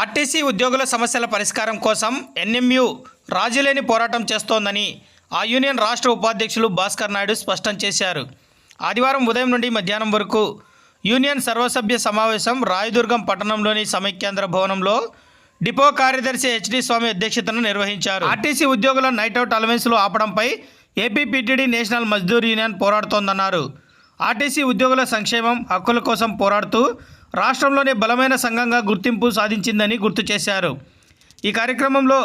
RTC ఉద్యోగుల సమస్యల పరిష్కారం కోసం ఎన్ఎంయు రాజీలేని పోరాటం చేస్తోందని ఆ యూనియన్ రాష్ట్ర ఉపాధ్యక్షులు భాస్కర్ నాయుడు స్పష్టం చేశారు. ఆదివారం ఉదయం నుండి మధ్యాహ్నం వరకు యూనియన్ సర్వసభ్య సమావేశం రాయదుర్గం పట్టణంలోని సమైక్యాంధ్ర భవనంలో డిపో కార్యదర్శి హెచ్డి స్వామి అధ్యక్షతను నిర్వహించారు. ఆర్టీసీ ఉద్యోగుల నైట్అవుట్ అలవెన్స్లు ఆపడంపై ఏపీపీటీడీ నేషనల్ మజ్దూర్ యూనియన్ పోరాడుతోందన్నారు. ఆర్టీసీ ఉద్యోగుల సంక్షేమం హక్కుల కోసం పోరాడుతూ రాష్ట్రంలోనే బలమైన సంఘంగా గుర్తింపు సాధించిందని గుర్తు చేశారు. ఈ కార్యక్రమంలో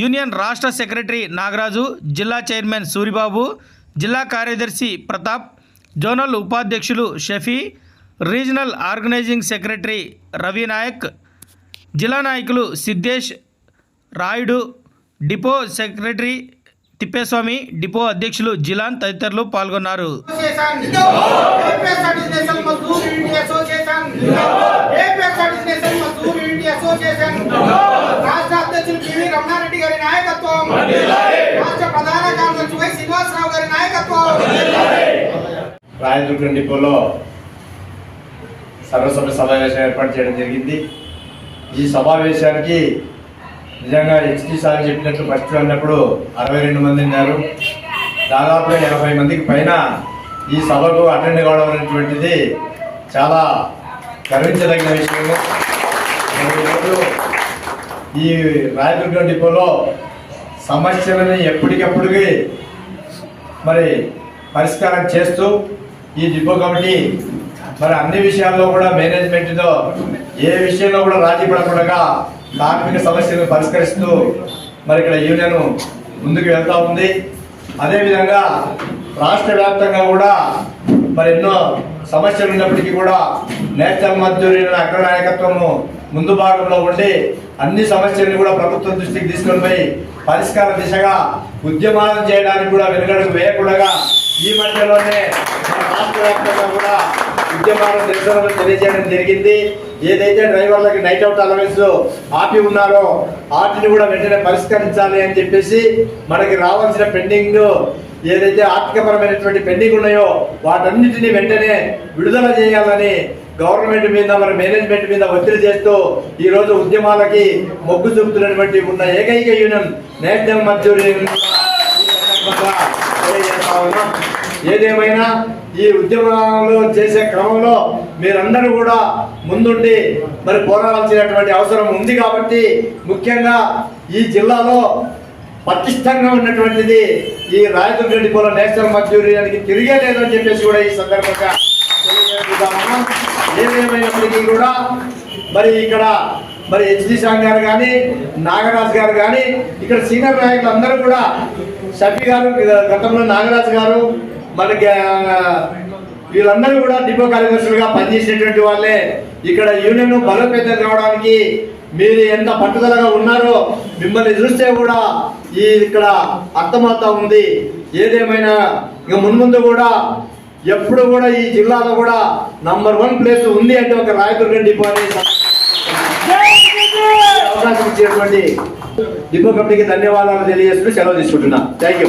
యూనియన్ రాష్ట్ర సెక్రటరీ నాగరాజు జిల్లా చైర్మన్ సూరిబాబు జిల్లా కార్యదర్శి ప్రతాప్ జోనల్ ఉపాధ్యక్షులు Shafi regional organising secretary Ravi Naik జిల్లా నాయకులు Siddhesh Rayudu depot secretary Tippeswamy depot అధ్యక్షులు జిలాన్ తదితరులు పాల్గొన్నారు గారి నాయకత్వం రాయదుర్గం డిపోలో సర్వసభ్య సమావేశం ఏర్పాటు చేయడం జరిగింది ఈ సమావేశానికి నిజంగా హెచ్డి సార్ చెప్పినట్లు ఫస్ట్ అన్నప్పుడు అరవై రెండు మంది ఉన్నారు. దాదాపుగా ఎనభై మందికి పైన ఈ సభకు అటెండ్ కావడం అనేటువంటిది చాలా గర్వించదగిన విషయము. ఈ రాయదుర్గం డిపోలో సమస్యలని ఎప్పటికప్పుడుకి మరి పరిష్కారం చేస్తూ ఈ డిపో కమిటీ మరి అన్ని విషయాల్లో కూడా మేనేజ్మెంట్తో ఏ విషయంలో కూడా రాజీ పడకుండా కార్మిక సమస్యలను పరిష్కరిస్తూ మరి ఇక్కడ యూనియన్ ముందుకు వెళ్తా ఉంది. అదేవిధంగా రాష్ట్ర వ్యాప్తంగా కూడా మరి ఎన్నో సమస్యలు ఉన్నప్పటికీ కూడా నేషనల్ మజ్దూర్ అగ్ర నాయకత్వము ముందు భాగంలో ఉండి అన్ని సమస్యలను కూడా ప్రభుత్వం దృష్టికి తీసుకొని పోయి పరిష్కార దిశగా ఉద్యమాలను చేయడానికి కూడా వెనుకడుగు వేయకుండా ఈ మధ్యలోనే రాష్ట్ర వ్యాప్తంగా కూడా ఉద్యమాలను నిరసనలు తెలియజేయడం జరిగింది. ఏదైతే డ్రైవర్లకి నైట్ అవుట్ అలవెన్స్ ఆపి ఉన్నారో వాటిని కూడా వెంటనే పరిష్కరించాలి అని చెప్పేసి మనకి రావాల్సిన పెండింగ్ ఏదైతే ఆర్థికపరమైనటువంటి పెండింగ్ ఉన్నాయో వాటన్నిటిని వెంటనే విడుదల చేయాలని గవర్నమెంట్ మీద మన మేనేజ్మెంట్ మీద ఒత్తిడి చేస్తూ ఈ రోజు ఉద్యమాలకి మొగ్గు చూపుతున్నటువంటి ఉన్న ఏకైక యూనియన్ నేషనల్ మజ్దూర్ ఏదేమైనా ఈ ఉద్యమాలు చేసే క్రమంలో మీరందరూ కూడా ముందుండి మరి పోరాడాల్సినటువంటి అవసరం ఉంది కాబట్టి ముఖ్యంగా ఈ జిల్లాలో పటిష్టంగా ఉన్నటువంటిది ఈ రాయదుర్గ డిపోలో నేషనల్ మజ్దూరియానికి తిరిగే లేదని చెప్పేసి కూడా ఈ సందర్భంగా ఏమేమైనప్పటికీ కూడా మరి ఇక్కడ మరి హెచ్డి సాంగ్ గారు కానీ నాగరాజు గారు కానీ ఇక్కడ సీనియర్ నాయకులు అందరూ కూడా షఫీ గారు గతంలో నాగరాజు గారు మనకి వీళ్ళందరూ కూడా డిపో కార్యదర్శులుగా పనిచేసినటువంటి వాళ్ళే. ఇక్కడ యూనియన్ బలోపేతం కావడానికి మీరు ఎంత పట్టుదలగా ఉన్నారో మిమ్మల్ని చూస్తే కూడా ఈ ఇక్కడ అర్థమవుతా ఉంది. ఏదేమైనా ఇక మున్ముందు కూడా ఎప్పుడు కూడా ఈ జిల్లాలో కూడా నంబర్ వన్ ప్లేస్ ఉంది అంటే ఒక రాయదుర్గం డిపో అనే అవకాశం ఇచ్చినటువంటి డిపో కమిటీకి ధన్యవాదాలు తెలియజేస్తూ సెలవు తీసుకుంటున్నా. Thank you